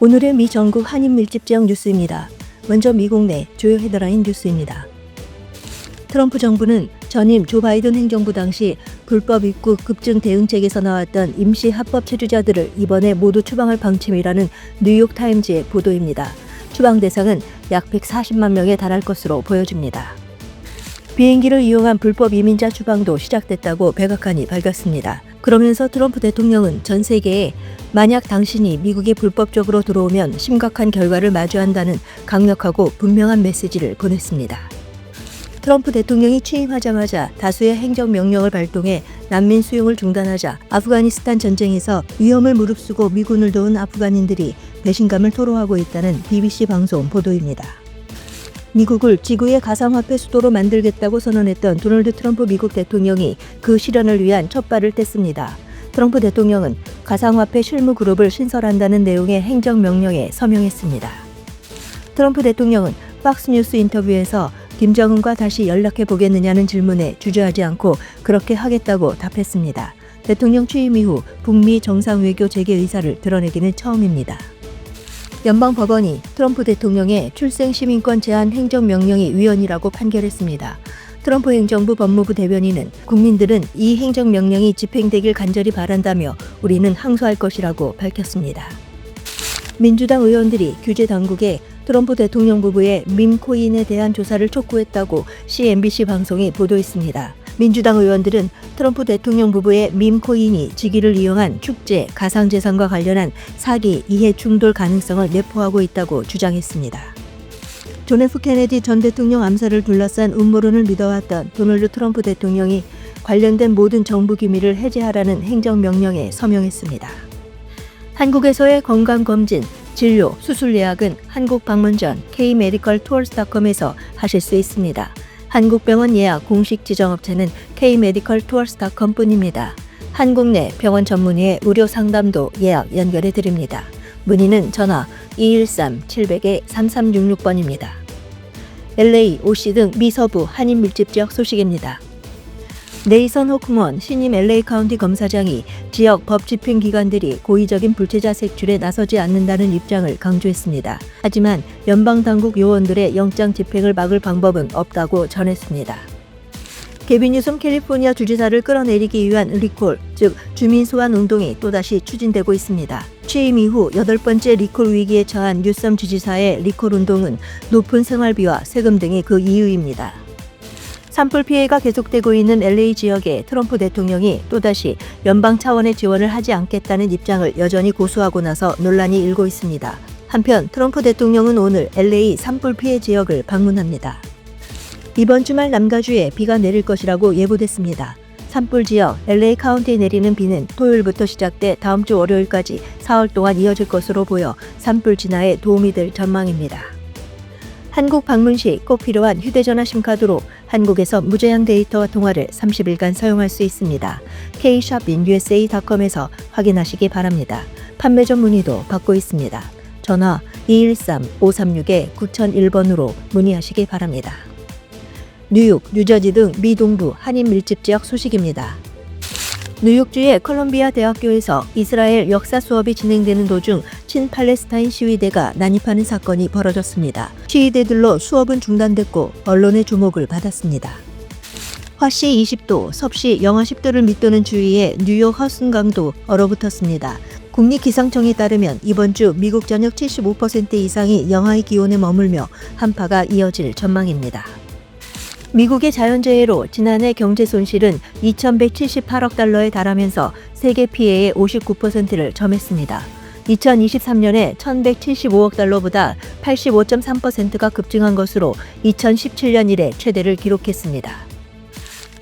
오늘의 미 전국 한인 밀집 지역 뉴스입니다. 먼저 미국 내 주요 헤드라인 뉴스입니다. 트럼프 정부는 전임 조 바이든 행정부 당시 불법 입국 급증 대응책에서 나왔던 임시 합법 체류자들을 이번에 모두 추방할 방침이라는 뉴욕 타임즈의 보도입니다. 추방 대상은 약 140만 명에 달할 것으로 보여집니다. 비행기를 이용한 불법 이민자 추방도 시작됐다고 백악관이 밝혔습니다. 그러면서 트럼프 대통령은 전 세계에 만약 당신이 미국에 불법적으로 들어오면 심각한 결과를 마주한다는 강력하고 분명한 메시지를 보냈습니다. 트럼프 대통령이 취임하자마자 다수의 행정명령을 발동해 난민 수용을 중단하자 아프가니스탄 전쟁에서 위험을 무릅쓰고 미군을 도운 아프간인들이 배신감을 토로하고 있다는 BBC 방송 보도입니다. 미국을 지구의 가상화폐 수도로 만들겠다고 선언했던 도널드 트럼프 미국 대통령이 그 실현을 위한 첫 발을 뗐습니다. 트럼프 대통령은 가상화폐 실무 그룹을 신설한다는 내용의 행정명령에 서명했습니다. 트럼프 대통령은 팍스뉴스 인터뷰에서 김정은과 다시 연락해 보겠느냐는 질문에 주저하지 않고 그렇게 하겠다고 답했습니다. 대통령 취임 이후 북미 정상 외교 재개 의사를 드러내기는 처음입니다. 연방 법원이 트럼프 대통령의 출생 시민권 제한 행정명령이 위헌이라고 판결했습니다. 트럼프 행정부 법무부 대변인은 국민들은 이 행정명령이 집행되길 간절히 바란다며 우리는 항소할 것이라고 밝혔습니다. 민주당 의원들이 규제 당국에 트럼프 대통령 부부의 밈 코인에 대한 조사를 촉구했다고 CNBC 방송이 보도했습니다. 민주당 의원들은 트럼프 대통령 부부의 밈 코인이 직위를 이용한 축제, 가상재산과 관련한 사기, 이해 충돌 가능성을 내포하고 있다고 주장했습니다. 존 F 케네디 전 대통령 암살을 둘러싼 음모론을 믿어왔던 도널드 트럼프 대통령이 관련된 모든 정부 기밀을 해제하라는 행정명령에 서명했습니다. 한국에서의 건강검진, 진료, 수술 예약은 한국 방문 전 K-메디컬 투어스닷컴에서 하실 수 있습니다. 한국병원 예약 공식 지정업체는 K-메디컬 투어스닷컴 뿐입니다. 한국 내 병원 전문의의 무료 상담도 예약 연결해 드립니다. 문의는 전화 213-700-3366번입니다. LA, OC 등 미서부 한인 밀집 지역 소식입니다. 네이선 호크먼 신임 LA 카운티 검사장이 지역 법 집행 기관들이 고의적인 불체자 색출에 나서지 않는다는 입장을 강조했습니다. 하지만 연방 당국 요원들의 영장 집행을 막을 방법은 없다고 전했습니다. 개빈 뉴섬 캘리포니아 주지사를 끌어내리기 위한 리콜, 즉 주민 소환 운동이 또다시 추진되고 있습니다. 취임 이후 여덟 번째 리콜 위기에 처한 뉴섬 주지사의 리콜 운동은 높은 생활비와 세금 등이 그 이유입니다. 산불 피해가 계속되고 있는 LA 지역에 트럼프 대통령이 또다시 연방 차원의 지원을 하지 않겠다는 입장을 여전히 고수하고 나서 논란이 일고 있습니다. 한편 트럼프 대통령은 오늘 LA 산불 피해 지역을 방문합니다. 이번 주말 남가주에 비가 내릴 것이라고 예보됐습니다. 산불 지역 LA 카운티에 내리는 비는 토요일부터 시작돼 다음 주 월요일까지 4월 동안 이어질 것으로 보여 산불 진화에 도움이 될 전망입니다. 한국 방문 시 꼭 필요한 휴대전화 심카드로 한국에서 무제한 데이터와 통화를 30일간 사용할 수 있습니다. kshopinUSA.com에서 확인하시기 바랍니다. 판매 전 문의도 받고 있습니다. 전화 213-536-9001번으로 문의하시기 바랍니다. 뉴욕, 뉴저지 등 미 동부 한인 밀집 지역 소식입니다. 뉴욕주의 컬럼비아 대학교에서 이스라엘 역사 수업이 진행되는 도중 친팔레스타인 시위대가 난입하는 사건이 벌어졌습니다. 시위대들로 수업은 중단됐고 언론의 주목을 받았습니다. 화씨 20도, 섭씨 영하 10도를 밑도는 주위에 뉴욕 허슨 강도 얼어붙었습니다. 국립기상청에 따르면 이번 주 미국 전역 75% 이상이 영하의 기온에 머물며 한파가 이어질 전망입니다. 미국의 자연재해로 지난해 경제 손실은 2,178억 달러에 달하면서 세계 피해의 59%를 점했습니다. 2023년에 1,175억 달러보다 85.3%가 급증한 것으로 2017년 이래 최대를 기록했습니다.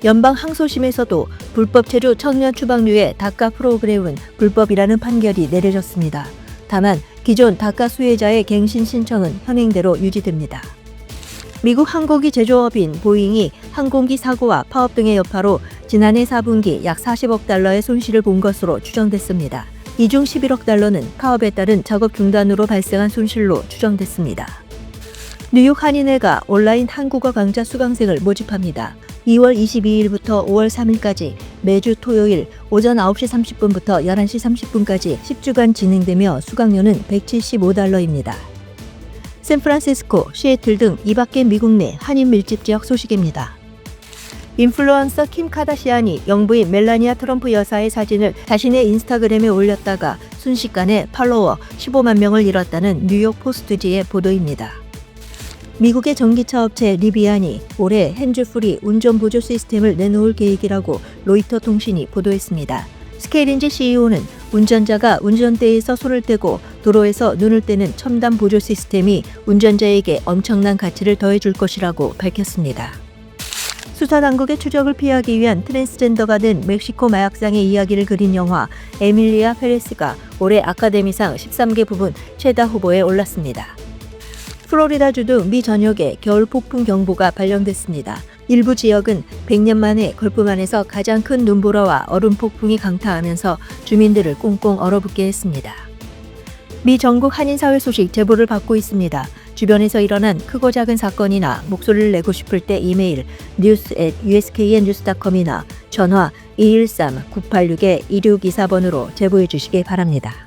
연방 항소심에서도 불법 체류 청년 추방류의 다카 프로그램은 불법이라는 판결이 내려졌습니다. 다만 기존 다카 수혜자의 갱신 신청은 현행대로 유지됩니다. 미국 항공기 제조업인 보잉이 항공기 사고와 파업 등의 여파로 지난해 4분기 약 40억 달러의 손실을 본 것으로 추정됐습니다. 이 중 11억 달러는 파업에 따른 작업 중단으로 발생한 손실로 추정됐습니다. 뉴욕 한인회가 온라인 한국어 강좌 수강생을 모집합니다. 2월 22일부터 5월 3일까지 매주 토요일 오전 9시 30분부터 11시 30분까지 10주간 진행되며 수강료는 175달러입니다. 샌프란시스코, 시애틀 등 이 밖의 미국 내 한인 밀집 지역 소식입니다. 인플루언서 킴 카다시안이 영부인 멜라니아 트럼프 여사의 사진을 자신의 인스타그램에 올렸다가 순식간에 팔로워 15만 명을 잃었다는 뉴욕 포스트지의 보도입니다. 미국의 전기차 업체 리비안이 올해 핸즈프리 운전 보조 시스템을 내놓을 계획이라고 로이터 통신이 보도했습니다. 스케일인지 CEO는 운전자가 운전대에서 손을 떼고 도로에서 눈을 떼는 첨단 보조 시스템이 운전자에게 엄청난 가치를 더해줄 것이라고 밝혔습니다. 수사 당국의 추적을 피하기 위한 트랜스젠더가 된 멕시코 마약상의 이야기를 그린 영화 에밀리아 페레스가 올해 아카데미상 13개 부분 최다 후보에 올랐습니다. 플로리다주 등미 전역에 겨울 폭풍 경보가 발령됐습니다. 일부 지역은 100년 만에 걸프만에서 가장 큰 눈보라와 얼음 폭풍이 강타하면서 주민들을 꽁꽁 얼어붙게 했습니다. 미 전국 한인사회 소식 제보를 받고 있습니다. 주변에서 일어난 크고 작은 사건이나 목소리를 내고 싶을 때 이메일 news@usknnews.com이나 전화 213-986-2624번으로 제보해 주시기 바랍니다.